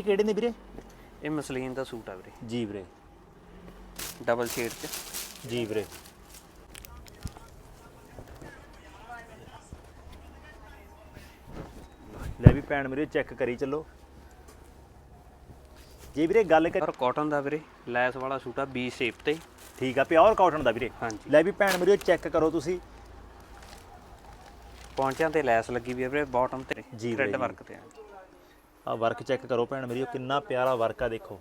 ਇਹ ਕਿਹੜੇ ਨੇ ਵੀਰੇ? ਇਹ ਮਸਲੀਨ ਦਾ ਸੂਟ ਆ ਵੀਰੇ। ਜੀ ਵੀਰੇ। ਡਬਲ ਸ਼ੇਡ ਚ। ਜੀ ਵੀਰੇ। ਲੈ ਵੀ ਭੈਣ ਮੇਰੇ ਚੈੱਕ ਕਰੀ ਚੱਲੋ। ਜੀ ਵੀਰੇ ਗੱਲ ਕਰ ਔਰ ਕਾਟਨ ਦਾ ਵੀਰੇ ਲੈਸ ਵਾਲਾ ਸੂਟ ਆ ਬੀ ਸ਼ੇਪ ਤੇ। ਠੀਕ ਆ ਪਿਓਰ ਕਾਟਨ ਦਾ ਵੀਰੇ। ਹਾਂਜੀ। ਲੈ ਵੀ ਭੈਣ ਮੇਰੇ ਚੈੱਕ ਕਰੋ ਤੁਸੀਂ। ਪੌਂਚਿਆਂ ਤੇ ਲੈਸ ਲੱਗੀ ਵੀ ਆ ਵੀਰੇ ਬਾਟਮ ਤੇ। ਜੀ ਵੀਰੇ, ਥ੍ਰੈਡ ਜੀ। ਵਰਕ ਤੇ ਆ। ਆ ਵਰਕ ਚੈੱਕ ਕਰੋ ਭੈਣ ਮੇਰੀ ਕਿੰਨਾ ਪਿਆਰਾ ਵਰਕ ਆ ਦੇਖੋ।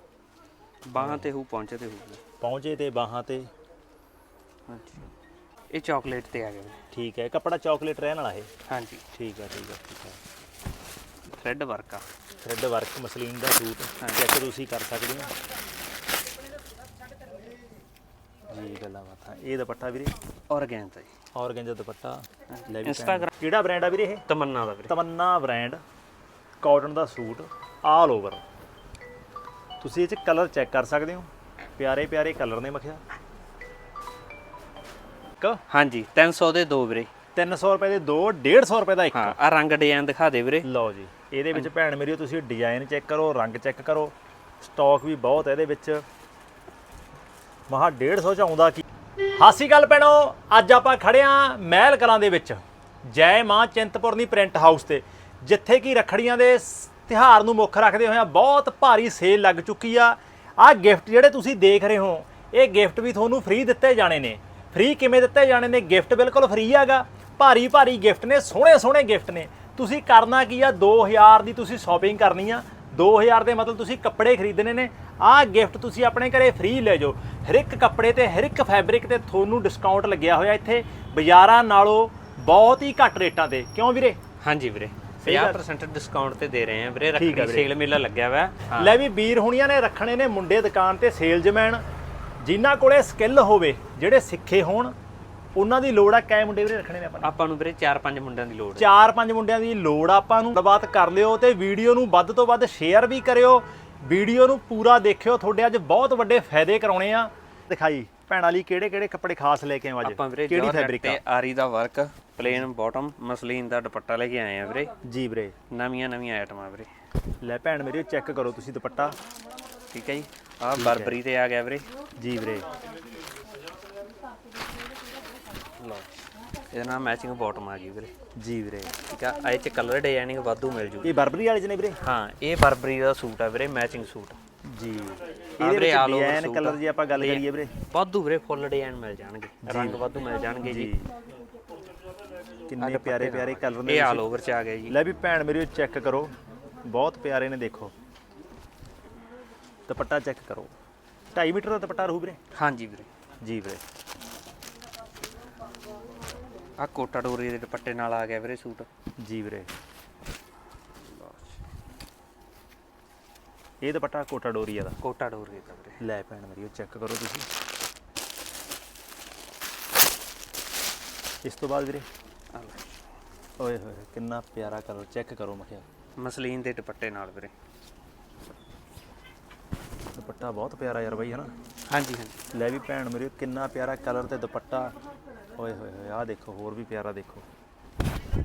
ਬਾਹਾਂ ਤੇ ਹੂ ਪੌਂਚੇ ਤੇ ਹੋਊਗਾ ਪਹੁੰਚੇ ਤੇ ਬਾਹਾਂ ਤੇ। ਹਾਂਜੀ ਇਹ ਚਾਕਲੇਟ ਤੇ ਆ ਗਿਆ ਵੀਰੇ ਠੀਕ ਹੈ ਕੱਪੜਾ ਚਾਕਲੇਟ ਰਹਿਣ ਵਾਲਾ ਇਹ। ਹਾਂਜੀ। ਠੀਕ ਹੈ ਠੀਕ ਹੈ ਠੀਕ ਹੈ। ਥ੍ਰੈਡ ਵਰਕ ਆ। ਥ੍ਰੈਡ ਵਰਕ ਮਸਲੀਨ ਦਾ ਸੂਟ। ਚੈੱਕ ਤੁਸੀਂ ਕਰ ਸਕਦੇ ਹੋ। ਜੀ ਗੱਲਾਂ ਬਾਤਾਂ। ਇਹ ਦੁਪੱਟਾ ਵੀਰੇ? ਔਰਗੈਂਜ਼ਾ ਜੀ। ਔਰਗੈਂਜਾ ਦੁਪੱਟਾ। ਲੈ ਵੀ Instagram- ਭੈਣ। ਕਿਹੜਾ ਬ੍ਰਾਂਡ ਆ ਵੀਰੇ ਇਹ? ਤਮੰਨਾ ਦਾ ਵੀਰੇ। ਤਮੰਨਾ ਬ੍ਰਾਂਡ ਕਾਟਨ ਦਾ ਸੂਟ ਆਲ ਓਵਰ ਤੁਸੀਂ ਇਹ ਚ ਕਲਰ ਚੈੱਕ ਕਰ ਸਕਦੇ ਹੋ। ਪਿਆਰੇ ਪਿਆਰੇ ਕਲਰ ਨੇ ਮਖਿਆ। ਕ ਹਾਂਜੀ 300 ਦੇ ਦੋ ਵੀਰੇ। 300 ਰੁਪਏ ਦੇ ਦੋ 150 ਰੁਪਏ ਦਾ ਇੱਕ। ਹਾਂ ਆ ਰੰਗ ਡਿਜ਼ਾਈਨ ਦਿਖਾ ਦੇ ਵੀਰੇ। ਲਓ ਜੀ ਇਹਦੇ ਵਿੱਚ ਭੈਣ ਮੇਰੀ ਤੁਸੀਂ ਡਿਜ਼ਾਈਨ ਚੈੱਕ ਕਰੋ ਰੰਗ ਚੈੱਕ ਕਰੋ। ਸਟਾਕ ਵੀ ਬਹੁਤ ਹੈ ਇਹਦੇ ਵਿੱਚ। ਮਹਾ 150 ਚ ਆਉਂਦਾ ਕੀ? ਹਾਸੀ ਗੱਲ ਪੈਣੋ ਅੱਜ ਆਪਾਂ ਖੜੇ ਆਂ ਮਹਿਲ ਕਲਾਂ ਦੇ ਵਿੱਚ। ਜੈ ਮਾਂ ਚਿੰਤਪੁਰਨੀ ਪ੍ਰਿੰਟ ਹਾਊਸ ਤੇ। ਜਿੱਥੇ ਕਿ ਰਖੜੀਆਂ ਦੇ ਸ- ਤਿਉਹਾਰ ਨੂੰ ਮੁੱਖ ਰੱਖਦੇ ਹੋਇਆ ਬਹੁਤ ਭਾਰੀ ਸੇਲ ਲੱਗ ਚੁੱਕੀ ਆ। ਆਹ ਗਿਫਟ ਜਿਹੜੇ ਤੁਸੀਂ ਦੇਖ ਰਹੇ ਹੋ, ਇਹ ਗਿਫਟ ਵੀ ਤੁਹਾਨੂੰ ਫ੍ਰੀ ਦਿੱਤੇ ਜਾਣੇ ਨੇ। ਫ੍ਰੀ ਕਿਵੇਂ ਦਿੱਤੇ ਜਾਣੇ ਨੇ? ਗਿਫਟ ਬਿਲਕੁਲ ਫ੍ਰੀ ਹੈਗਾ। ਭਾਰੀ ਭਾਰੀ ਗਿਫਟ ਨੇ, ਸੋਹਣੇ ਸੋਹਣੇ ਗਿਫਟ ਨੇ। ਤੁਸੀਂ ਕਰਨਾ ਕੀ ਆ? 2000 ਦੀ ਤੁਸੀਂ ਸ਼ਾਪਿੰਗ ਕਰਨੀ ਆ। 2000 ਦੇ ਮਤਲਬ ਤੁਸੀਂ ਕੱਪੜੇ ਖਰੀਦਣੇ ਨੇ। ਆਹ ਗਿਫਟ ਤੁਸੀਂ ਆਪਣੇ ਘਰੇ ਫ੍ਰੀ ਲੈ ਜਾਓ। ਹਰ ਇੱਕ ਕੱਪੜੇ ਤੇ, ਹਰ ਇੱਕ ਫੈਬਰਿਕ ਤੇ ਤੁਹਾਨੂੰ ਡਿਸਕਾਊਂਟ ਲੱਗਿਆ ਹੋਇਆ ਇੱਥੇ। ਬਾਜ਼ਾਰਾਂ ਨਾਲੋਂ ਬਹੁਤ ਹੀ ਘੱਟ ਰੇਟਾਂ ਤੇ। ਕਿਉਂ ਵੀਰੇ? ਹਾਂਜੀ ਵੀਰੇ। 50% ਡਿਸਕਾਊਂਟ ਤੇ ਦੇ ਰਹੇ ਆ ਵੀਰੇ ਰੱਖੜੀ। ਸੇਲ ਮੇਲਾ ਲੱਗਿਆ ਹਾਂ। ਲੈ ਵੀ ਵੀਰ ਹੁਣੀਆਂ ਨੇ ਰੱਖਣੇ ਨੇ ਮੁੰਡੇ ਦੁਕਾਨ ਤੇ ਸੇਲਜ਼ਮੈਨ ਜਿਨ੍ਹਾਂ ਕੋਲੇ ਸਕਿੱਲ ਹੋਵੇ ਜਿਹੜੇ ਸਿੱਖੇ ਹੋਣ ਉਹਨਾਂ ਦੀ ਲੋੜ ਆ ਕੈ ਮੁੰਡੇ ਵੀਰੇ ਰੱਖਣੇ ਨੇ ਆਪਾਂ ਨੇ? ਆਪਾਂ ਨੂੰ ਵੀਰੇ 4-5 ਮੁੰਡਿਆਂ ਦੀ ਲੋੜ ਹੈ ਚਾਰ ਪੰਜ ਮੁੰਡਿਆਂ ਦੀ ਲੋੜ ਆਪਾਂ ਨੂੰ। ਗੱਲਬਾਤ ਕਰ ਲਿਓ ਤੇ ਵੀਡੀਓ ਨੂੰ ਵੱਧ ਤੋਂ ਵੱਧ ਸ਼ੇਅਰ ਵੀ ਕਰਿਓ। ਵੀਡੀਓ ਨੂੰ ਪੂਰਾ ਦੇਖਿਓ। ਤੁਹਾਡੇ ਅੱਜ ਬਹੁਤ ਵੱਡੇ ਫਾਇਦੇ ਕਰਾਉਣੇ ਆ। ਦਿਖਾਈ ਭੈਣਾਂ ਲਈ ਕਿਹੜੇ ਕਿਹੜੇ ਕੱਪੜੇ ਖਾਸ ਲੈ ਕੇ ਆਏ ਅੱਜ? ਕਿਹੜੀ ਫੈਬਰਿਕ ਤੇ ਆਰੀ ਦਾ ਵਰਕ ਪਲੇਨ ਬਾਟਮ ਮਸਲੀਨ ਦਾ ਦੁਪੱਟਾ ਲੈ ਕੇ ਆਏ ਆ ਵੀਰੇ। ਜੀ ਵੀਰੇ। ਨਵੀਆਂ ਨਵੀਆਂ ਆਈਟਮਾਂ ਵੀਰੇ। ਲੈ ਭੈਣ ਮੇਰੀ ਚੈੱਕ ਕਰੋ ਤੁਸੀਂ ਦੁਪੱਟਾ। ਠੀਕ ਹੈ ਜੀ। ਆਹ ਬਰਬਰੀ ਤੇ ਆ ਗਿਆ ਵੀਰੇ। ਜੀ ਵੀਰੇ। ਲਓ ਇਹਦੇ ਨਾਲ ਮੈਚਿੰਗ ਬਾਟਮ ਆ ਗਈ ਵੀਰੇ। ਜੀ ਵੀਰੇ। ਠੀਕ ਆ ਇਹ ਚ ਕਲਰ ਡਿਜ਼ਾਈਨਿੰਗ ਵਾਧੂ ਮਿਲ ਜੂਗੀ ਇਹ ਬਰਬਰੀ ਵਾਲੇ ਚ ਨੇ ਵੀਰੇ? ਹਾਂ ਇਹ ਬਰਬਰੀ ਦਾ ਸੂਟ ਆ ਵੀਰੇ ਮੈਚਿੰਗ ਸੂਟ। ਜੀ। ਇਹਦੇ ਵਿੱਚ ਡਿਜ਼ਾਈਨ ਕਲਰ ਆ। ਜੀ ਆਪਾਂ ਗੱਲ ਕਰੀਏ ਵੀਰੇ। ਵਾਧੂ ਵੀਰੇ ਫੁੱਲ ਡਿਜ਼ਾਈਨ ਮਿਲ ਜਾਣਗੇ। ਰੰਗ ਵਾਧੂ ਮਿਲ ਜਾਣਗੇ ਜੀ। ਕਿੰਨੇ ਪਿਆਰੇ ਪਿਆਰੇ ਕਲਰ ਨੇ ਇਹ ਆਲ ਓਵਰ ਚ ਆ ਗਿਆ ਜੀ। ਲੈ ਵੀ ਭੈਣ ਮੇਰੀ ਚੈੱਕ ਕਰੋ। ਬਹੁਤ ਪਿਆਰੇ ਨੇ ਦੇਖੋ। ਦੁਪੱਟਾ ਚੈੱਕ ਕਰੋ। 2.5 ਮੀਟਰ ਦਾ ਦੁਪੱਟਾ ਰਹੂ ਵੀਰੇ? ਹਾਂਜੀ ਵੀਰੇ। ਜੀ ਵੀਰੇ। ਆ ਕੋਟਾ ਡੋਰੀ ਦੇ ਦੁਪੱਟੇ ਨਾਲ ਆ ਗਿਆ ਵੀਰੇ ਸੂਟ। ਜੀ ਵੀਰੇ। ਇਹ ਦੁਪੱਟਾ ਕੋਟਾ ਡੋਰੀਆ ਦਾ ਕੋਟਾ ਡੋਰੀ ਦਾ ਵੀਰੇ। ਲੈ ਭੈਣ ਮੇਰੀ ਉਹ ਚੈੱਕ ਕਰੋ ਤੁਸੀਂ। ਇਸ ਤੋਂ ਬਾਅਦ ਵੀਰੇ ਆਹ ਲਓ। ਓਏ ਹੋਏ ਕਿੰਨਾ ਪਿਆਰਾ ਕਲਰ ਚੈੱਕ ਕਰੋ ਮਖਿਆ। ਮਸਲੀਨ ਦੇ ਦੁਪੱਟੇ ਨਾਲ ਵੀਰੇ। ਦੁਪੱਟਾ ਬਹੁਤ ਪਿਆਰਾ ਯਾਰ ਬਾਈ ਹਨਾ? ਹਾਂਜੀ ਹਾਂਜੀ। ਲੈ ਵੀ ਭੈਣ ਮੇਰੇ ਕਿੰਨਾ ਪਿਆਰਾ ਕਲਰ ਤੇ ਦੁਪੱਟਾ। ਓਏ ਹੋਏ ਹੋਏ ਆਹ ਦੇਖੋ ਹੋਰ ਵੀ ਪਿਆਰਾ ਦੇਖੋ।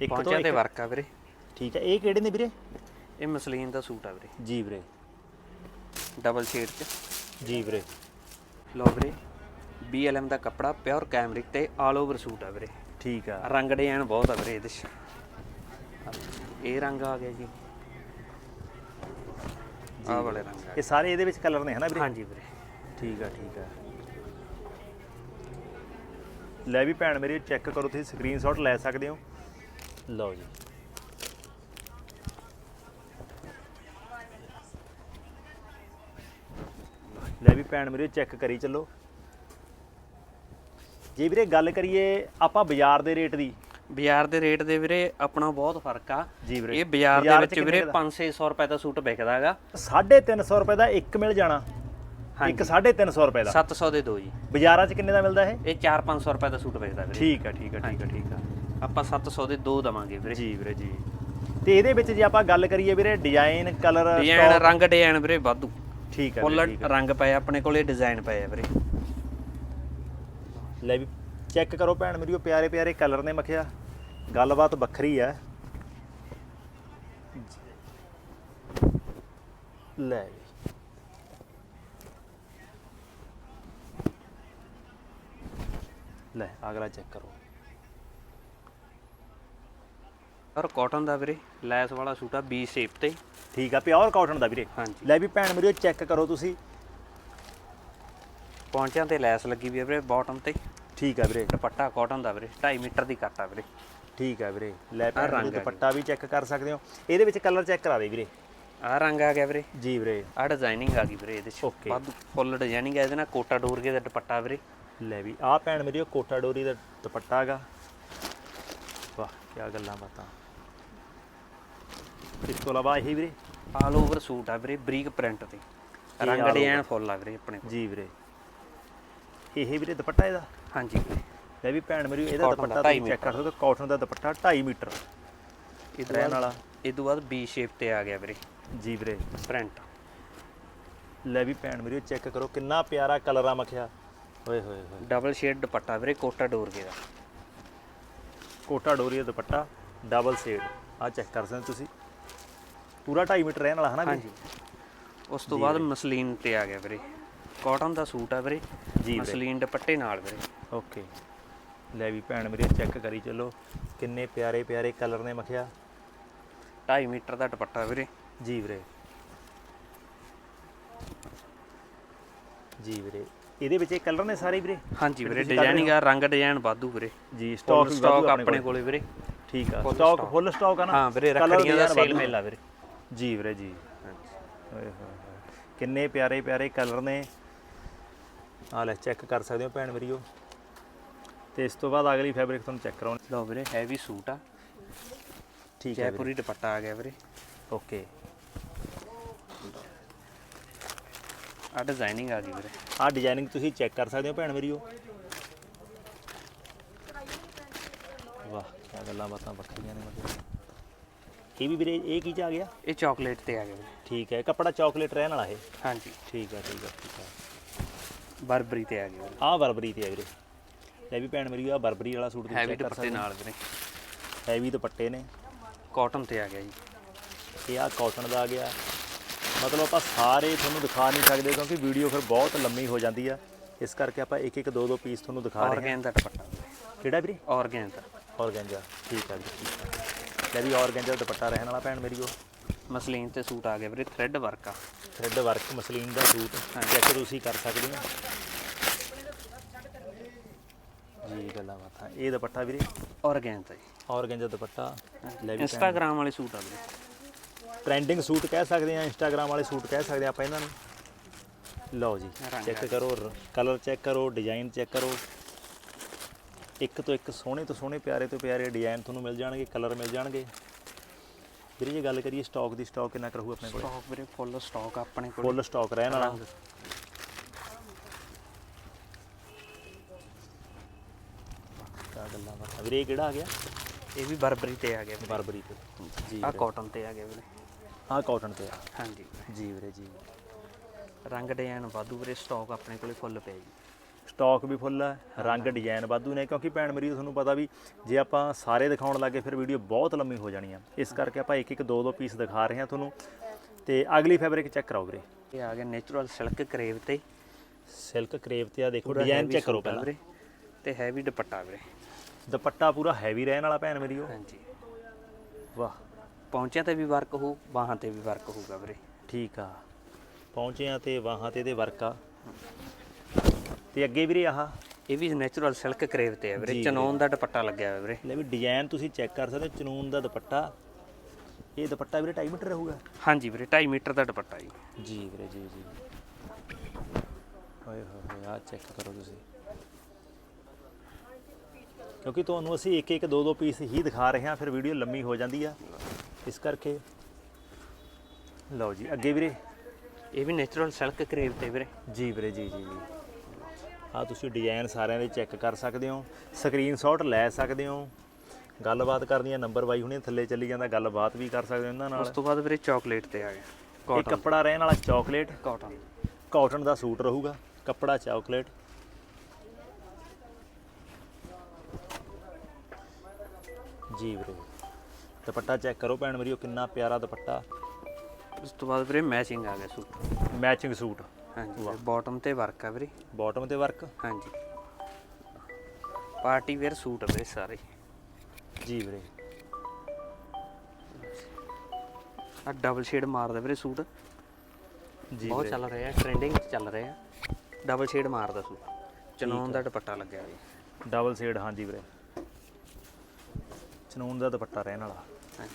ਇੱਕ ਤੇ ਇੱਕ ਵਰਕ ਆ ਵੀਰੇ। ਠੀਕ ਹੈ ਇਹ ਕਿਹੜੇ ਨੇ ਵੀਰੇ? ਇਹ ਮਸਲੀਨ ਦਾ ਸੂਟ ਆ ਵੀਰੇ। ਜੀ ਵੀਰੇ। ਡਬਲ ਸ਼ੇਡ ਚ। ਜੀ ਵੀਰੇ। ਲਓ ਵੀਰੇ BLM ਦਾ ਕੱਪੜਾ ਪਿਓਰ ਕੈਮਰਿਕ ਤੇ ਆਲ ਓਵਰ ਸੂਟ ਆ ਵੀਰੇ। ਠੀਕ ਆ। ਰੰਗ ਡਿਜ਼ਾਈਨ ਬਹੁਤ ਆ ਵੀਰੇ ਇਹਦੇ ਚ। ਇਹ ਰੰਗ ਆ ਗਿਆ ਜੀ। ਆਹ ਵਾਲੇ ਰੰਗ ਆ ਇਹ ਸਾਰੇ ਇਹਦੇ ਵਿੱਚ ਕਲਰ ਨੇ ਹਨਾ। ਵੀਰੇ? ਹਾਂਜੀ ਵੀਰੇ। ਠੀਕ ਆ ਠੀਕ ਆ। ਲੈ ਵੀ ਭੈਣ ਮੇਰੀ ਚੈੱਕ ਕਰੋ ਤੁਸੀਂ ਸਕਰੀਨਸ਼ਾਟ ਲੈ ਸਕਦੇ ਹੋ। ਲਓ ਜੀ। ਲੈ ਵੀ ਭੈਣ ਮੇਰੀ ਚੈੱਕ ਕਰੀ ਚੱਲੋ। ਜੇ ਵੀਰੇ ਗੱਲ ਕਰੀਏ ਆਪਾਂ ਬਾਜ਼ਾਰ ਦੇ ਰੇਟ ਦੀ। ਬਾਜ਼ਾਰ ਦੇ ਰੇਟ ਦੇ ਵੀਰੇ ਆਪਣਾ ਬਹੁਤ ਫ਼ਰਕ ਆ। ਜੀ ਵੀਰੇ। ਇਹ ਬਾਜ਼ਾਰ ਦੇ ਵਿੱਚ ਵੀਰੇ ਦਾ? 500 ਰੁਪਏ ਦਾ ਸੂਟ ਵਿਕਦਾ ਹੈਗਾ। 350 ਰੁਪਏ ਦਾ ਇੱਕ ਮਿਲ ਜਾਣਾ। ਇੱਕ 350 ਰੁਪਏ ਦਾ। 700 ਦੇ ਦੋ ਜੀ। ਬਾਜ਼ਾਰਾਂ 'ਚ ਕਿੰਨੇ ਦਾ ਮਿਲਦਾ ਇਹ? ਇਹ 4-500 ਰੁਪਏ ਦਾ ਸੂਟ ਵਿਕਦਾ ਵੀਰੇ। ਠੀਕ ਆ ਠੀਕ ਆ ਠੀਕ ਆ ਠੀਕ ਆ। ਆਪਾਂ 700 ਦੇ ਦੋ ਦਵਾਂਗੇ ਵੀਰੇ। ਜੀ ਵੀਰੇ ਜੀ। ਤੇ ਇਹਦੇ ਵਿੱਚ ਜੇ ਆਪਾਂ ਗੱਲ ਕਰੀਏ ਵੀਰੇ ਡਿਜ਼ਾਈਨ ਕਲਰ ਡਿਜ਼ਾਈਨ ਰੰਗ ਡਿਜ਼ਾਈਨ ਵੀਰੇ ਵਾਧੂ। ਠੀਕ ਹੈ ਫੁੱਲ ਰੰਗ ਪਏ ਆ, ਆਪਣੇ ਕੋਲੇ ਡਿਜ਼ਾਈਨ ਪਏ ਆ ਵੀਰੇ। ਲੈ ਵੀ ਚੈੱਕ ਕਰੋ ਭੈਣ ਮੇਰੀ ਉਹ ਪਿਆਰੇ ਪਿਆਰੇ ਕਲਰ ਨੇ ਮਖਿਆ। ਗੱਲਬਾਤ ਵੱਖਰੀ ਹੈ ਲੈ ਲੈ ਅਗਲਾ ਚੈੱਕ ਕਰੋ। ਔਰ ਕਾਟਨ ਦਾ ਵੀਰੇ ਲੈਸ ਵਾਲਾ ਸੂਟ ਆ ਬੀ ਸ਼ੇਪ ਤੇ। ਠੀਕ ਆ ਪਿਓਰ ਕਾਟਨ ਦਾ ਵੀਰੇ। ਹਾਂਜੀ। ਲੈ ਵੀ ਭੈਣ ਮੇਰੀ ਚੈੱਕ ਕਰੋ ਤੁਸੀਂ। ਪੌਂਚਿਆਂ ਤੇ ਲੈਸ ਲੱਗੀ ਵੀ ਆ ਵੀਰੇ ਬਾਟਮ ਤੇ। ਠੀਕ ਆ ਵੀਰੇ ਦੁਪੱਟਾ ਕਾਟਨ ਦਾ ਵੀਰੇ 2.5 ਮੀਟਰ ਦੀ ਕੱਟ ਆ ਵੀਰੇ। ਠੀਕ ਆ ਵੀਰੇ ਲੈ ਆਹ ਰੰਗ ਆ ਦੁਪੱਟਾ ਵੀ ਚੈੱਕ ਕਰ ਸਕਦੇ ਹੋ। ਇਹਦੇ ਵਿੱਚ ਕਲਰ ਚੈੱਕ ਕਰਾ ਦੇ ਵੀਰੇ। ਆਹ ਰੰਗ ਆ ਗਿਆ ਵੀਰੇ। ਜੀ ਵੀਰੇ। ਆਹ ਡਿਜ਼ਾਈਨਿੰਗ ਆ ਗਈ ਵੀਰੇ ਇਹਦੇ ਚ। Okay. ਵਾਧੂ ਫੁੱਲ ਡਿਜ਼ਾਈਨਿੰਗ ਆ ਇਹਦੇ ਨਾਲ ਕੋਟਾ ਡੋਰਗੇ ਦਾ ਦੁਪੱਟਾ ਵੀਰੇ। ਲੈ ਵੀ ਆਹ ਭੈਣ ਮੇਰੀ ਉਹ ਕੋਟਾ ਡੋਰੀ ਦਾ ਦੁਪੱਟਾ ਹੈਗਾ। ਵਾਹ ਕੀ ਗੱਲਾਂ ਬਾਤਾਂ। ਇਸ ਤੋਂ ਇਲਾਵਾ ਇਹ ਵੀਰੇ। ਆਲ ਓਵਰ ਸੂਟ ਆ ਵੀਰੇ ਬਰੀਕ ਪ੍ਰਿੰਟ ਤੇ। ਰੰਗ all over। ਡਿਜ਼ਾਈਨ ਫੁੱਲ ਆ ਵੀਰੇ ਆਪਣੇ ਕੋਲ। ਜੀ ਵੀਰੇ। ਇਹ ਵੀਰੇ ਦੁਪੱਟਾ ਇਹਦਾ? ਹਾਂਜੀ। ਲੈ ਵੀ ਭੈਣ ਮੇਰੀ ਇਹਦਾ ਦੁਪੱਟਾ ਤੁਸੀਂ ਚੈੱਕ ਕਰ ਸਕਦੇ ਹੋ ਕਾਟਨ ਦਾ ਦੁਪੱਟਾ 2.5 ਮੀਟਰ। ਇਹ ਰਹਿਣ ਵਾਲਾ। ਇਹ ਤੋਂ ਬਾਅਦ ਬੀ ਸ਼ੇਪ ਤੇ ਆ ਗਿਆ ਵੀਰੇ। ਜੀ ਵੀਰੇ। ਪ੍ਰਿੰਟ ਲੈ ਵੀ ਭੈਣ ਮੇਰੀ ਚੈੱਕ ਕਰੋ ਕਿੰਨਾ ਪਿਆਰਾ ਕਲਰ ਆ ਮਖਿਆ। ਓਏ ਹੋਏ ਹੋਏ। ਡਬਲ ਸ਼ੇਡ ਦੁਪੱਟਾ ਵੀਰੇ ਕੋਟਾ ਡੋਰਗੇ ਦਾ। ਕੋਟਾ ਡੋਰੀ ਦਾ ਦੁਪੱਟਾ ਡਬਲ ਸ਼ੇਡ ਆ ਚੈੱਕ ਕਰ ਸਕਦੇ ਤੁਸੀਂ। ਪੂਰਾ 2.5 ਮੀਟਰ ਰਹਿਣ ਵਾਲਾ ਹਨਾ ਹਾਂਜੀ। ਉਸ ਤੋਂ ਬਾਅਦ ਮਸਲੀਨ ਤੇ ਆ ਗਿਆ ਵੀਰੇ। ਕਾਟਨ ਦਾ ਸੂਟ ਆ ਵੀਰੇ ਜੀ ਮਸਲੀਨ ਦੁਪੱਟੇ ਨਾਲ ਵੀਰੇ। ਓਕੇ। ਲੈ ਵੀ ਭੈਣ ਮੇਰੀ ਚੈੱਕ ਕਰੀ ਚੱਲੋ ਕਿੰਨੇ ਪਿਆਰੇ ਪਿਆਰੇ ਕਲਰ ਨੇ ਮਖਿਆ। 2.5 ਮੀਟਰ ਦਾ ਦੁਪੱਟਾ ਵੀਰੇ। ਜੀ ਵੀਰੇ। ਜੀ ਵੀਰੇ। ਇਹਦੇ ਵਿੱਚ ਇਹ ਕਲਰ ਨੇ ਸਾਰੇ ਵੀਰੇ? ਹਾਂਜੀ ਵੀਰੇ ਡਿਜ਼ਾਈਨਿੰਗ ਆ ਰੰਗ ਡਿਜ਼ਾਈਨ ਵਾਧੂ ਵੀਰੇ। ਜੀ ਸਟਾਕ ਸਟਾਕ ਆਪਣੇ ਕੋਲੇ। ਵੀਰੇ। ਠੀਕ ਆ ਸਟਾਕ। ਫੁੱਲ ਸਟਾਕ ਆ ਨਾ? ਹਾਂ ਵੀਰੇ ਰੱਖੜੀਆਂ ਦਾ ਸੇਲ। ਮੇਲਾ ਵੀਰੇ। ਜੀ ਵੀਰੇ ਜੀ। ਓਏ ਹੋਏ ਕਿੰਨੇ ਪਿਆਰੇ ਪਿਆਰੇ ਕਲਰ ਨੇ ਆ ਲੈ ਚੈੱਕ ਕਰ ਸਕਦੇ ਹੋ ਭੈਣ ਮੇਰੀਓ ਤੇ ਇਸ ਤੋਂ ਬਾਅਦ ਅਗਲੀ ਫੈਬਰਿਕ ਤੁਹਾਨੂੰ ਚੈੱਕ ਕਰਾਉਣੀ। ਲਓ ਵੀਰੇ ਹੈਵੀ ਸੂਟ ਆ। ਠੀਕ ਹੈ ਜੈਪੁਰੀ ਦੁਪੱਟਾ ਆ ਗਿਆ ਵੀਰੇ। ਓਕੇ ਆ ਡਿਜ਼ਾਈਨਿੰਗ ਆ ਗਈ ਵੀਰੇ। ਆਹ ਡਿਜ਼ਾਈਨਿੰਗ ਤੁਸੀਂ ਚੈੱਕ ਕਰ ਸਕਦੇ ਹੋ ਭੈਣ ਮੇਰੀਓ ਵਾਹ ਕੀ ਗੱਲਾਂ ਬਾਤਾਂ ਵੱਖਰੀਆਂ ਨੇ ਮਤਲਬ। ਇਹ ਵੀ ਵੀਰੇ ਇਹ ਕੀ ਚ ਆ ਗਿਆ? ਇਹ ਚਾਕਲੇਟ ਤੇ ਆ ਗਿਆ ਠੀਕ ਹੈ ਕੱਪੜਾ ਚਾਕਲੇਟ ਰਹਿਣ ਵਾਲਾ ਇਹ। ਹਾਂਜੀ। ਠੀਕ ਹੈ ਠੀਕ ਹੈ ਠੀਕ ਹੈ। ਬਰਬਰੀ ਤੇ ਆ ਗਿਆ ਵੀਰੇ। ਆਹ ਬਰਬਰੀ ਤੇ ਆ ਵੀਰੇ। ਲੈ ਵੀ ਭੈਣ ਮੇਰੀ ਆ ਬਰਬਰੀ ਵਾਲਾ ਸੂਟ ਹੈਵੀ ਦੁਪੱਟੇ ਨਾਲ ਵੀਰੇ। ਹੈਵੀ ਦੁਪੱਟੇ ਨੇ। ਕਾਟਨ ਤੇ ਆ ਗਿਆ ਜੀ। ਇਹ ਆ ਕਾਟਨ ਦਾ ਆ ਗਿਆ। ਮਤਲਬ ਆਪਾਂ ਸਾਰੇ ਤੁਹਾਨੂੰ ਦਿਖਾ ਨਹੀਂ ਸਕਦੇ ਕਿਉਂਕਿ ਵੀਡੀਓ ਫਿਰ ਬਹੁਤ ਲੰਮੀ ਹੋ ਜਾਂਦੀ ਆ। ਇਸ ਕਰਕੇ ਆਪਾਂ ਇੱਕ ਇੱਕ ਦੋ ਦੋ ਪੀਸ ਤੁਹਾਨੂੰ ਦਿਖਾ ਰਹੇ ਹਾਂ। ਆਰਗੈਨ ਦਾ ਦੁਪੱਟਾ। ਕਿਹੜਾ ਵੀਰੇ? ਆਰਗੈਨ ਦਾ ਔਰਗੈਂਜਾ ਠੀਕ ਆ। ਜੀ ਲੈ ਵੀ ਔਰਗੈਂਜਾ ਦਾ ਦੁਪੱਟਾ ਰਹਿਣ ਵਾਲਾ ਭੈਣ ਮੇਰੀ ਉਹ। ਮਸਲੀਨ ਤੇ ਸੂਟ ਆ ਗਿਆ ਵੀਰੇ ਥ੍ਰੈਡ ਵਰਕ ਆ। ਥ੍ਰੈਡ ਵਰਕ ਮਸਲੀਨ ਦਾ ਸੂਟ ਚੈੱਕ ਤੁਸੀਂ ਕਰ ਸਕਦੇ ਹੋ। ਜੀ ਗੱਲਾਂ ਬਾਤਾਂ। ਇਹ ਦੁਪੱਟਾ ਵੀਰੇ? ਦਾ ਜੀ। ਔਰਗੈਂਜਾ ਦੁਪੱਟਾ। ਲੈ ਵੀ ਇੰਸਟਾਗ੍ਰਾਮ ਵਾਲੇ ਸੂਟ ਆ ਵੀਰੇ। ਟ੍ਰੈਂਡਿੰਗ ਸੂਟ ਕਹਿ ਸਕਦੇ ਆ ਇੰਸਟਾਗ੍ਰam ਵਾਲੇ ਸੂਟ ਕਹਿ ਸਕਦੇ ਆ ਆਪਾਂ ਇਹਨਾਂ ਨੂੰ। ਲਓ ਜੀ ਚੈੱਕ ਕਰੋ ਕਲਰ ਚੈੱਕ ਕਰੋ ਡਿਜ਼ਾਈਨ ਚੈੱਕ ਕਰੋ। ਇੱਕ ਤੋਂ ਇੱਕ ਸੋਹਣੇ ਤੋਂ ਸੋਹਣੇ ਪਿਆਰੇ ਤੋਂ ਪਿਆਰੇ ਡਿਜ਼ਾਈਨ ਤੁਹਾਨੂੰ ਮਿਲ ਜਾਣਗੇ ਕਲਰ ਮਿਲ ਜਾਣਗੇ। ਵੀਰੇ ਜੇ ਗੱਲ ਕਰੀਏ ਸਟਾਕ ਦੀ ਸਟਾਕ ਕਿੰਨਾ ਕੁ ਰਹੂ ਆਪਣੇ ਕੋਲ? ਸਟਾਕ ਵੀਰੇ ਫੁੱਲ ਸਟਾਕ ਆਪਣੇ ਕੋਲ। ਫੁੱਲ ਸਟਾਕ ਰਹਿਣ ਵਾਲਾ। ਗੱਲਾਂ ਬਾਤਾਂ? ਵੀਰੇ ਇਹ ਕਿਹੜਾ ਆ ਗਿਆ? ਇਹ ਵੀ ਬਰਬਰੀ ਤੇ ਆ ਗਿਆ ਵੀਰੇ। ਬਰਬਰੀ ਤੇ। ਜੀ ਆ ਕਾਟਨ ਤੇ ਆ ਗਿਆ ਵੀਰੇ। ਆਹ ਕਾਟਨ ਤੇ ਆ। ਹਾਂਜੀ। ਜੀ ਵੀਰੇ ਜੀ ਰੰਗ ਡਿਜ਼ਾਈਨ ਵਾਧੂ ਵੀਰੇ ਸਟਾਕ ਆਪਣੇ ਕੋਲੇ ਫੁੱਲ ਪਿਆ ਜੀ। ਸਟਾਕ ਵੀ ਫੁੱਲ ਹੈ ਰੰਗ ਡਿਜ਼ਾਈਨ ਵਾਧੂ ਨੇ ਕਿਉਂਕਿ ਭੈਣ ਮੇਰੀ ਤੁਹਾਨੂੰ ਪਤਾ ਵੀ ਜੇ ਆਪਾਂ ਸਾਰੇ ਦਿਖਾਉਣ ਲੱਗੇ ਫਿਰ ਵੀਡੀਓ ਬਹੁਤ ਲੰਮੀ ਹੋ ਜਾਣੀ ਆ। ਇਸ ਕਰਕੇ ਆਪਾਂ ਇੱਕ ਇੱਕ ਦੋ ਦੋ ਪੀਸ ਦਿਖਾ ਰਹੇ ਹਾਂ ਤੁਹਾਨੂੰ। ਤੇ ਅਗਲੀ ਫੈਬਰਿਕ ਚੈੱਕ ਕਰਾਓ ਵੀਰੇ। ਇਹ ਆ ਗਿਆ ਨੇਚਰਲ ਸਿਲਕ ਕਰੇਵ ਤੇ। ਸਿਲਕ ਕਰੇਵ ਤੇ ਆ ਦੇਖੋ ਡਿਜ਼ਾਈਨ ਚੈੱਕ ਕਰੋ ਪਹਿਲਾਂ। ਵੀਰੇ। ਤੇ ਹੈਵੀ ਦੁਪੱਟਾ ਵੀਰੇ। ਦੁਪੱਟਾ ਪੂਰਾ ਹੈਵੀ ਰਹਿਣ ਵਾਲਾ ਭੈਣ ਮੇਰੀ ਉਹ। ਹਾਂਜੀ। ਵਾਹ। ਪੌਂਚਿਆਂ ਤੇ ਵੀ ਵਰਕ ਹੋਊ ਬਾਹਾਂ ਤੇ ਵੀ ਵਰਕ ਹੋਊਗਾ ਵੀਰੇ। ਠੀਕ ਆ। ਪਹੁੰਚੇ ਆ ਤੇ ਵਾਹਾਂ ਤੇ ਇਹਦੇ ਵਰਕ ਆ। ਤੇ ਅੱਗੇ ਵੀਰੇ ਆਹ? ਇਹ ਵੀ ਨੇਚਰਲ ਸਿਲਕ ਕਰੇਵ ਤੇ ਆ ਵੀਰੇ। ਚਨੌਨ ਦਾ ਦੁਪੱਟਾ ਲੱਗਿਆ ਹੋਇਆ ਵੀਰੇ। ਲੈ ਵੀ ਡਿਜ਼ਾਈਨ ਤੁਸੀਂ ਚੈੱਕ ਕਰ ਸਕਦੇ ਹੋ ਚਨੂਨ ਦਾ ਦੁਪੱਟਾ। ਇਹ ਦੁਪੱਟਾ ਵੀਰੇ 2.5 ਮੀਟਰ ਰਹੂਗਾ? ਹਾਂਜੀ ਵੀਰੇ 2.5 ਮੀਟਰ ਦਾ ਦੁਪੱਟਾ ਜੀ। ਜੀ ਵੀਰੇ ਜੀ ਜੀ। ਹੋਏ ਹੋਏ ਆ ਚੈੱਕ ਕਰੋ ਤੁਸੀਂ। ਕਿਉਂਕਿ ਤੁਹਾਨੂੰ ਅਸੀਂ ਇੱਕ ਇੱਕ ਦੋ ਦੋ ਪੀਸ ਹੀ ਦਿਖਾ ਰਹੇ ਹਾਂ ਫਿਰ ਵੀਡੀਓ ਲੰਮੀ ਹੋ ਜਾਂਦੀ ਆ। ਇਸ ਕਰਕੇ। ਲਓ ਜੀ ਅੱਗੇ ਵੀਰੇ। ਇਹ ਵੀ ਨੇਚਰਲ ਸਿਲਕ ਕਰੇਵ ਤੇ ਵੀਰੇ। ਜੀ ਵੀਰੇ ਜੀ ਜੀ ਜੀ। ਆ ਤੁਸੀਂ ਡਿਜ਼ਾਈਨ ਸਾਰਿਆਂ ਦੇ ਚੈੱਕ ਕਰ ਸਕਦੇ ਹੋ ਸਕਰੀਨਸ਼ਾਟ ਲੈ ਸਕਦੇ ਹੋ। ਗੱਲਬਾਤ ਕਰਨੀ ਹੈ ਨੰਬਰ ਬਾਈ ਹੁਣੇ ਥੱਲੇ ਚੱਲੀ ਜਾਂਦਾ ਗੱਲਬਾਤ ਵੀ ਕਰ ਸਕਦੇ ਹੋ ਇਹਨਾਂ ਉਸ ਨਾਲ ਤੋਂ ਬਾਅਦ ਵੀਰੇ ਚਾਕਲੇਟ ਤੇ ਆ ਗਿਆ ਇਹ ਕਾਟਨ ਕੱਪੜਾ ਰਹਿਣ ਵਾਲਾ ਚਾਕਲੇਟ ਕਾਟਨ ਕਾਟਨ ਦਾ ਸੂਟ ਰਹੂਗਾ ਕੱਪੜਾ ਚਾਕਲੇਟ ਜੀ ਵੀਰੇ ਦੁਪੱਟਾ ਚੈੱਕ ਕਰੋ ਭੈਣ ਮੇਰੀਓ ਕਿੰਨਾ ਪਿਆਰਾ ਦੁਪੱਟਾ। ਉਸ ਤੋਂ ਬਾਅਦ ਵੀਰੇ ਮੈਚਿੰਗ ਆ ਗਿਆ ਸੂਟ। Matching suit. ਹਾਂਜੀ ਬਾਟਮ ਤੇ ਵਰਕ ਆ ਵੀਰੇ। ਬਾਟਮ ਤੇ ਵਰਕ ਹਾਂਜੀ। ਪਾਰਟੀ ਵੇਅਰ ਸੂਟ ਆ ਵੀਰੇ ਸਾਰੇ। ਜੀ ਵੀਰੇ। ਆ ਡਬਲ ਸ਼ੇਡ ਮਾਰਦਾ ਵੀਰੇ ਸੂਟ। ਜੀ ਬਹੁਤ ਵੀਰੇ। ਚੱਲ ਰਿਹਾ ਟ੍ਰੈਂਡਿੰਗ ਚੱਲ ਰਿਹਾ। ਡਬਲ ਸ਼ੇਡ ਮਾਰਦਾ ਸੂਟ। ਚਨੌਨ ਦਾ ਦੁਪੱਟਾ ਲੱਗਿਆ ਜੀ ਡਬਲ ਸ਼ੇਡ ਹਾਂਜੀ ਵੀਰੇ। ਚਨੂਨ ਦਾ ਦੁਪੱਟਾ ਰਹਿਣ ਵਾਲਾ।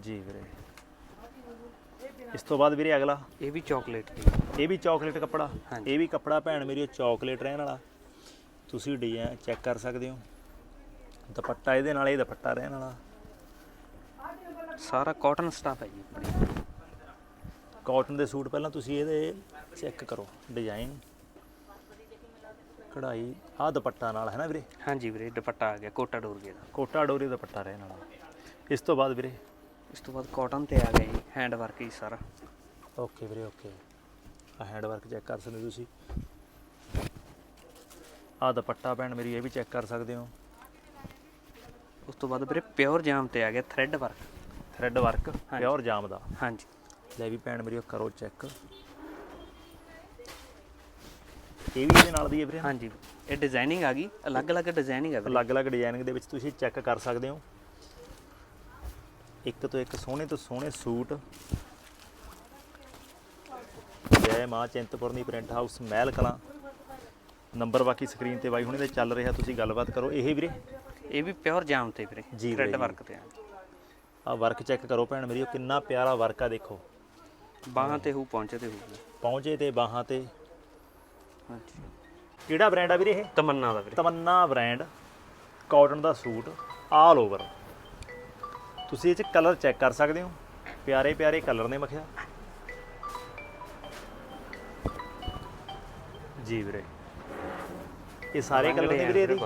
ਜੀ ਵੀਰੇ। ਇਸ ਤੋਂ ਬਾਅਦ ਵੀਰੇ ਅਗਲਾ। ਇਹ ਵੀ ਚਾਕਲੇਟ ਦੀ। ਇਹ ਵੀ ਚਾਕਲੇਟ ਕੱਪੜਾ। ਇਹ ਵੀ ਕੱਪੜਾ ਭੈਣ ਮੇਰੀ ਚਾਕਲੇਟ ਰਹਿਣ ਵਾਲਾ। ਤੁਸੀਂ ਡਿਜ਼ਾਈਨ ਚੈੱਕ ਕਰ ਸਕਦੇ ਹੋ। ਦੁਪੱਟਾ ਇਹਦੇ ਨਾਲ ਇਹ ਦੁਪੱਟਾ ਰਹਿਣ ਵਾਲਾ। ਸਾਰਾ ਕਾਟਨ ਸਟਾਫ ਹੈ ਜੀ ਆਪਣੇ। ਕਾਟਨ ਦੇ ਸੂਟ ਪਹਿਲਾਂ ਤੁਸੀਂ ਇਹਦੇ ਚੈੱਕ ਕਰੋ ਡਿਜ਼ਾਈਨ ਕਢਾਈ ਆਹ ਦੁਪੱਟਾ ਨਾਲ ਹੈ ਨਾ ਵੀਰੇ? ਹਾਂਜੀ ਵੀਰੇ ਦੁਪੱਟਾ ਆ ਗਿਆ ਕੋਟਾ ਡੋਰਗੇ ਦਾ ਕੋਟਾ ਡੋਰੀ ਦੁਪੱਟਾ ਰਹਿਣ ਵਾਲਾ। ਇਸ ਤੋਂ ਬਾਅਦ ਵੀਰੇ ਇਸ ਤੋਂ ਬਾਅਦ ਕਾਟਨ ਤੇ ਆ ਗਿਆ ਜੀ ਹੈਂਡ ਵਰਕ ਹੀ ਸਾਰਾ। ਓਕੇ ਵੀਰੇ ਓਕੇ ਆ ਹੈਂਡ ਵਰਕ ਚੈੱਕ ਕਰ ਸਕਦੇ ਤੁਸੀਂ। ਆ ਦੁਪੱਟਾ ਭੈਣ ਮੇਰੀ ਇਹ ਵੀ ਚੈੱਕ ਕਰ ਸਕਦੇ ਹੋ। ਉਸ ਤੋਂ ਬਾਅਦ ਵੀਰੇ ਪਿਓਰ ਜਾਮ ਤੇ ਆ ਗਿਆ thread work thread work pure jam ਦਾ। ਹਾਂਜੀ। ਲੈ ਵੀ ਭੈਣ ਮੇਰੀ ਕਰੋ ਚੈੱਕ ਇਹ ਵੀ ਇਹਦੇ ਨਾਲ ਦੀ ਹੈ ਵੀਰੇ। ਹਾਂਜੀ। ਇਹ ਡਿਜ਼ਾਈਨਿੰਗ ਆ ਗਈ ਅਲੱਗ-ਅਲੱਗ ਡਿਜ਼ਾਈਨਿੰਗ ਆ ਵੀਰੇ। ਅਲੱਗ-ਅਲੱਗ ਡਿਜ਼ਾਈਨਿੰਗ ਦੇ ਵਿੱਚ ਤੁਸੀਂ ਚੈੱਕ ਕਰ ਸਕਦੇ ਹੋ। ਇੱਕ ਤੋਂ ਇੱਕ ਸੋਹਣੇ ਤੋਂ ਸੋਹਣੇ suit. Jai Maa Chintpurni print house Mehal Kalan. Number ਬਾਕੀ ਸਕਰੀਨ ਤੇ ਬਾਈ ਹੁਣੇ ਤੇ ਚੱਲ ਰਿਹਾ ਤੁਸੀਂ ਗੱਲਬਾਤ ਕਰੋ। ਇਹ ਵੀਰੇ? ਇਹ ਵੀ ਪਿਓਰ ਜਾਮ ਤੇ ਵੀਰੇ ਜੀ ਵੀਰੇ, ਥ੍ਰੈਡ ਜੀ। ਵਰਕ ਤੇ ਆ। ਆ ਵਰਕ ਚੈੱਕ ਕਰੋ ਭੈਣ ਮੇਰੀ ਉਹ ਕਿੰਨਾ ਪਿਆਰਾ ਵਰਕ ਆ ਦੇਖੋ। ਬਾਹਾਂ ਤੇ ਹੂ ਪਹੁੰਚੇ ਤੇ ਹੂ। ਪਹੁੰਚੇ ਤੇ ਬਾਹਾਂ ਤੇ। ਹਾਂਜੀ। ਕਿਹੜਾ ਬ੍ਰਾਂਡ ਆ ਵੀਰੇ ਇਹ? ਤਮੰਨਾ ਦਾ ਵੀਰੇ। ਤਮੰਨਾ ਬ੍ਰਾਂਡ ਕਾਟਨ ਦਾ ਸੂਟ ਆਲ ਓਵਰ ਤੁਸੀਂ ਇਹ ਚ ਕਲਰ ਚੈੱਕ ਕਰ ਸਕਦੇ ਹੋ। ਪਿਆਰੇ ਪਿਆਰੇ ਕਲਰ ਨੇ ਮਖਿਆ। ਜੀ ਵੀਰੇ। ਇਹ ਸਾਰੇ ਕਲਰ ਨੇ ਵੀਰੇ ਇਹਦੀ।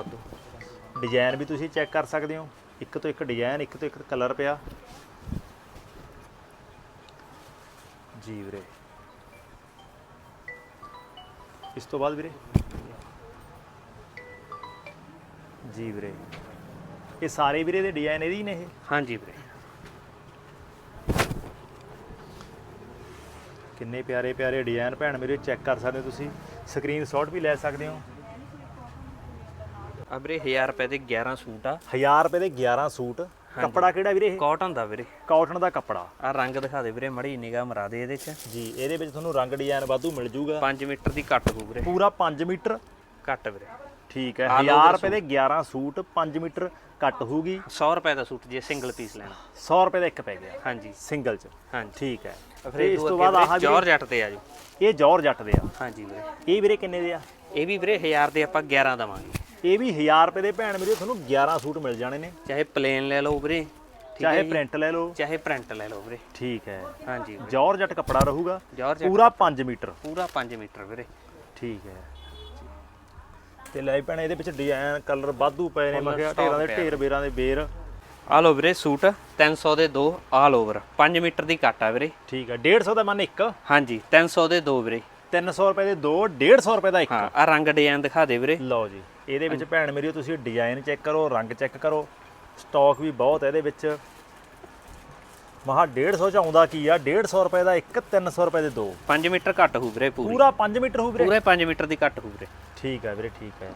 ਡਿਜ਼ਾਈਨ ਵੀ ਤੁਸੀਂ ਚੈੱਕ ਕਰ ਸਕਦੇ ਹੋ। ਇੱਕ ਤੋਂ ਇੱਕ ਡਿਜ਼ਾਈਨ ਇੱਕ ਤੋਂ ਇੱਕ ਕਲਰ ਪਿਆ। ਜੀ ਵੀਰੇ। ਇਸ ਤੋਂ ਬਾਅਦ ਵੀਰੇ। ਜੀ ਵੀਰੇ। ਇਹ ਸਾਰੇ ਵੀਰੇ ਦੇ ਡਿਜ਼ਾਈਨ ਇਹਦੀ ਨੇ ਇਹ। ਹਾਂਜੀ ਵੀਰੇ। ਕਿੰਨੇ ਪਿਆਰੇ ਪਿਆਰੇ ਡਿਜ਼ਾਈਨ ਭੈਣ ਮੇਰੇ ਚੈੱਕ ਕਰ ਸਕਦੇ ਹੋ ਤੁਸੀਂ। ਸਕਰੀਨਸ਼ਾਟ ਵੀ ਲੈ ਸਕਦੇ ਹੋ। ਆ ਵੀਰੇ 1000 ਰੁਪਏ ਦੇ 11 ਸੂਟ ਆ। 1000 ਰੁਪਏ ਦੇ 11 ਸੂਟ। ਕੱਪੜਾ ਕਿਹੜਾ ਵੀਰੇ ਇਹ? ਕਾਟਨ ਦਾ ਵੀਰੇ। ਕਾਟਨ ਦਾ ਕੱਪੜਾ। ਆ ਰੰਗ ਦਿਖਾ ਦੇ ਵੀਰੇ ਮੜੀ ਨਿਗਾਹ ਮਰਾ ਦੇ ਇਹਦੇ ਚ। ਜੀ ਇਹਦੇ ਵਿੱਚ ਤੁਹਾਨੂੰ ਰੰਗ ਡਿਜ਼ਾਈਨ ਵਾਧੂ ਮਿਲ ਜੂਗਾ। 5 ਮੀਟਰ ਦੀ ਕੱਟ ਹੋਊ ਵੀਰੇ। ਪੂਰਾ 5 ਮੀਟਰ। ਕੱਟ ਵੀਰੇ। ਠੀਕ ਹੈ All 1000 over ਰੁਪਏ ਦੇ 11 ਸੂਟ 5 ਮੀਟਰ ਕੱਟ ਹੋਊਗੀ। 100 ਰੁਪਏ ਦਾ ਸੂਟ ਜੇ ਸਿੰਗਲ ਪੀਸ ਲੈਣਾ। 100 ਰੁਪਏ ਦਾ ਇੱਕ ਪੈ ਗਿਆ। ਹਾਂਜੀ। ਸਿੰਗਲ ਚ। ਹਾਂਜੀ। ਠੀਕ ਹੈ। ਫਿਰ ਇਸ ਤੋਂ ਬਾਅਦ ਆਹ ਜੌਰ ਵੀਰੇ ਜੱਟ ਤੇ ਆ ਜੀ। ਇਹ ਜੌਰ ਜੱਟ ਦੇ ਆ। ਹਾਂਜੀ ਵੀਰੇ। ਇਹ ਵੀਰੇ ਕਿੰਨੇ ਦੇ ਆ? ਇਹ ਵੀ ਵੀਰੇ 1000 ਦੇ ਆਪਾਂ 11 ਦਵਾਂਗੇ। ਇਹ ਵੀ 1000 ਰੁਪਏ ਦੇ ਭੈਣ ਮੇਰੇ ਤੁਹਾਨੂੰ 11 ਸੂਟ ਮਿਲ ਜਾਣੇ ਨੇ। ਚਾਹੇ ਪਲੇਨ ਲੈ ਲਓ ਵੀਰੇ ਚਾਹੇ? ਪ੍ਰਿੰਟ ਲੈ ਲਓ। ਚਾਹੇ ਪ੍ਰਿੰਟ ਲੈ ਲਓ ਵੀਰੇ। ਠੀਕ ਹੈ। ਹਾਂਜੀ ਵੀਰੇ। ਜੌਰ ਜੱਟ ਕੱਪੜਾ ਰਹੂਗਾ। ਪੂਰਾ 5 ਮੀਟਰ। ਪੂਰਾ 5 ਮੀਟਰ ਵੀਰੇ। ਠੀਕ ਹੈ। ਤੇ ਲੈ ਭੈਣ ਇਹਦੇ ਵਿੱਚ ਡਿਜ਼ਾਈਨ ਕਲਰ ਵਾਧੂ ਪਏ ਨੇ ਮੈਂ ਕਿਹਾ ਢੇਰਾਂ ਦੇ। ਢੇਰ ਬੇਰਾਂ ਦੇ ਬੇਰ। ਆ ਲਓ ਵੀਰੇ ਸੂਟ 300 ਦੇ ਦੋ ਆਲ ਓਵਰ 5 ਮੀਟਰ ਦੀ ਕੱਟ ਆ ਵੀਰੇ। ਠੀਕ ਹੈ 150 ਦਾ ਮਨ ਇੱਕ? ਹਾਂਜੀ 300 ਦੇ ਦੋ ਵੀਰੇ। 300 ਰੁਪਏ ਦੇ ਦੋ 150 ਰੁਪਏ ਦਾ ਇੱਕ। ਹਾਂ ਆ ਰੰਗ ਡਿਜ਼ਾਈਨ ਦਿਖਾ ਦੇ ਵੀਰੇ। ਲਓ ਜੀ ਇਹਦੇ ਵਿੱਚ ਭੈਣ ਮੇਰੀ ਤੁਸੀਂ ਡਿਜ਼ਾਈਨ ਚੈੱਕ ਕਰੋ ਰੰਗ ਚੈੱਕ ਕਰੋ। ਸਟਾਕ ਵੀ ਬਹੁਤ ਹੈ ਇਹਦੇ ਵਿੱਚ। ਮਹਾ 150 ਚ ਆਉਂਦਾ ਕੀ ਆ? 150 ਰੁਪਏ ਦਾ ਇੱਕ 300 ਰੁਪਏ ਦੇ ਦੋ। 5 ਮੀਟਰ ਕੱਟ ਹੋਊ ਵੀਰੇ ਪੂਰੀ। ਪੂਰਾ 5 ਮੀਟਰ ਵੀਰੇ ਪੂਰੇ 5 ਮੀਟਰ ਦੀ ਕੱਟ ਹੋਊ ਵੀਰੇ ਠੀਕ ਹੈ ਵੀਰੇ ਠੀਕ ਹੈ